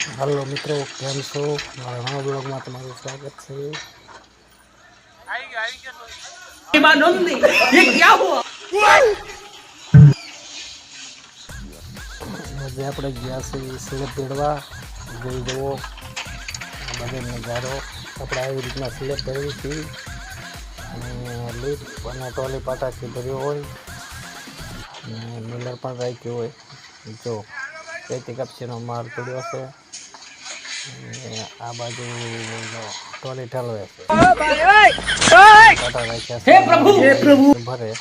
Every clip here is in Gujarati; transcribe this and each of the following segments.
હલો મિત્રો, કેમ છો? મારા નવા બ્લોગમાં તમારું સ્વાગત છે. આપણે ગયા છીએ સિલેબ ભેળવા. જોઈ જવો બધો નજારો. આપણે આવી રીતના સિલેબ ભરવી હતી અને લીપ અને ટોલી પાટાથી ભર્યો હોય. અને મિલર પણ રાખ્યું હોય. જો. પેટી કપચીનો માલ પડ્યો છે. આ બાજુ ટોલી ઠલવે છે. છે! ભરે.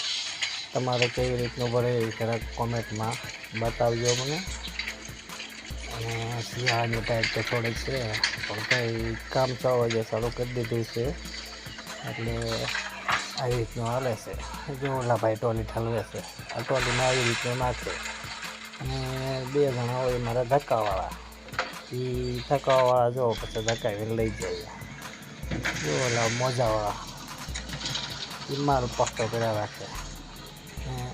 તમારે કેવી રીતનું ભરે એ જરાક કોમેન્ટમાં બતાવજો મને. અને શિયાળાની ટાઈપ તો થોડીક છે પણ કંઈ કામ છ વાગે ચાલુ કરી દીધું છે. એટલે આવી રીતનું હાલે છે. જો ઓલા ભાઈ ટોલી ઠલવે છે. આ ટોલીમાં આવી રીતનું નાખે. અને બે જણા હોય મારા ધક્કાવાળા. એ ધક્કાવાળા જો પછી ધક્કાવીને લઈ જાય. જો ઓલા મોજાવાળા. એ મારો પસ્તો કર્યા રાખે.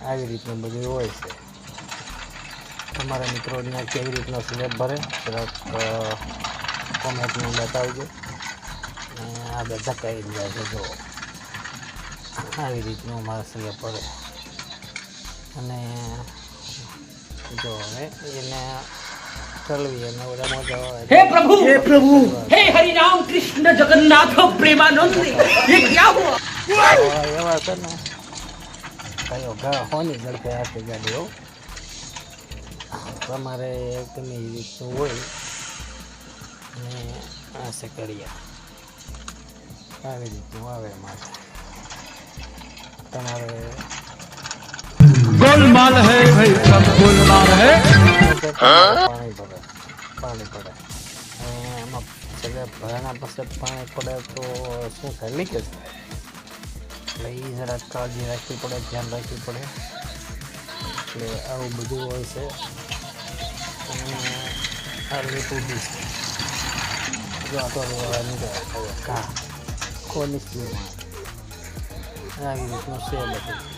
આવી રીતનું બધું હોય છે. તમારા મિત્રોને કેવી રીતનો સ્લેબ ભરે? જરાક કોમેન્ટમાં બતાવજો. આ બધા કહી જાય છે જો આવી રીતનું મારા સ્લેબ ભરે. અને જો હવે એને ચલવી અને બધા મોજો હે પ્રભુ! હે પ્રભુ! હે હરિ રામ કૃષ્ણ જગન્નાથ પ્રેમાનંદ! એ ક્યાં હુઆ એવા છે ને. કયો ગા હોની ઝડપે આપે ગાડીઓ તમારે તમે રીતનું હોય ને આ છે કડિયા આવી રીતનું આવે મારે તમારે गोलमाल है भाई सब गोलमाल है પાણી ભરે પાણી પડે અને એમાં સગા ભરાના પછી પાણી પડે તો શું થાય લીકેજ થાય એટલે એ જરાક કાળજી રાખવી પડે ધ્યાન રાખવી પડે એટલે આવું બધું હોય છે અને આ લીટું બી છે જો આ તો હવે નીકળે હવે ઘા કોની સ્પીડમાં આવી રીતનું છે બધું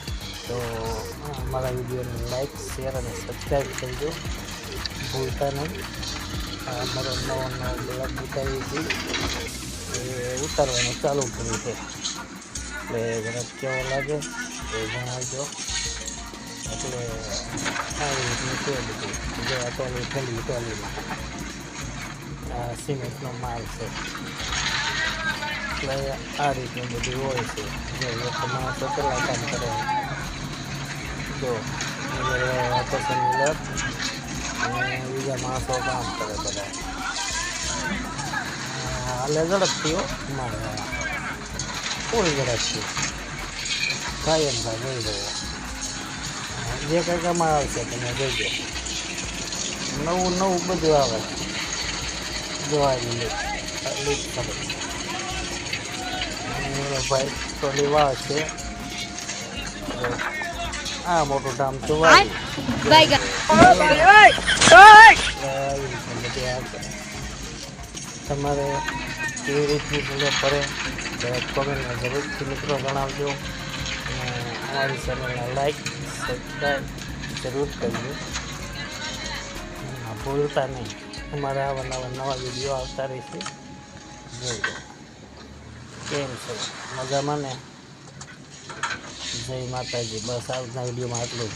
તો અમારા મારા વિડીયોને લાઈક શેર અને સબસ્ક્રાઈબ કરજો. ભૂલતા નહીં. આ મારો નવો નવો બ્લોગ ઉતારી એ ઉતારવાનું ચાલુ કર્યું છે. એટલે જરાક કેવો લાગે એ જણાવજો. એટલે આવી રીતનું છે બધું. જો ટોલી ઠેલી ટોલીમાં સિમેન્ટનો માલ છે. એટલે આ રીતનું બધું હોય છે. જો લોકો માણસો કેટલા કામ કરે. જો પસંદ મિલર અને બીજા માણસો કામ કરે બધા. હાલે ઝડપથી મારે. ફૂલ ઝડપથી કાયમ ભાઈ, જોઈ રહ્યો જે કંઈક આમાં આવશે, તમે જોઈજો નવું નવું બધું આવે. જોવા લીધું લીક કરે ભાઈ થોડી લેવા છે. આ મોટું ધામ તો બધું આવશે તમારે કેવી રીતની ભૂલો પડે જરાક કોમેન્ટમાં જરૂરથી મિત્રો જણાવજો. અને અમારી ચેનલને લાઈક સબસ્ક્રાઈબ જરૂર કરજો. ભૂલતા નહીં. અમારે આવા નવા નવા વીડિયો આવતા રહેશે. જોઈ લો. કેમ છે? મજામાં ને? જય માતાજી. બસ આવતા વિડીયોમાં આટલું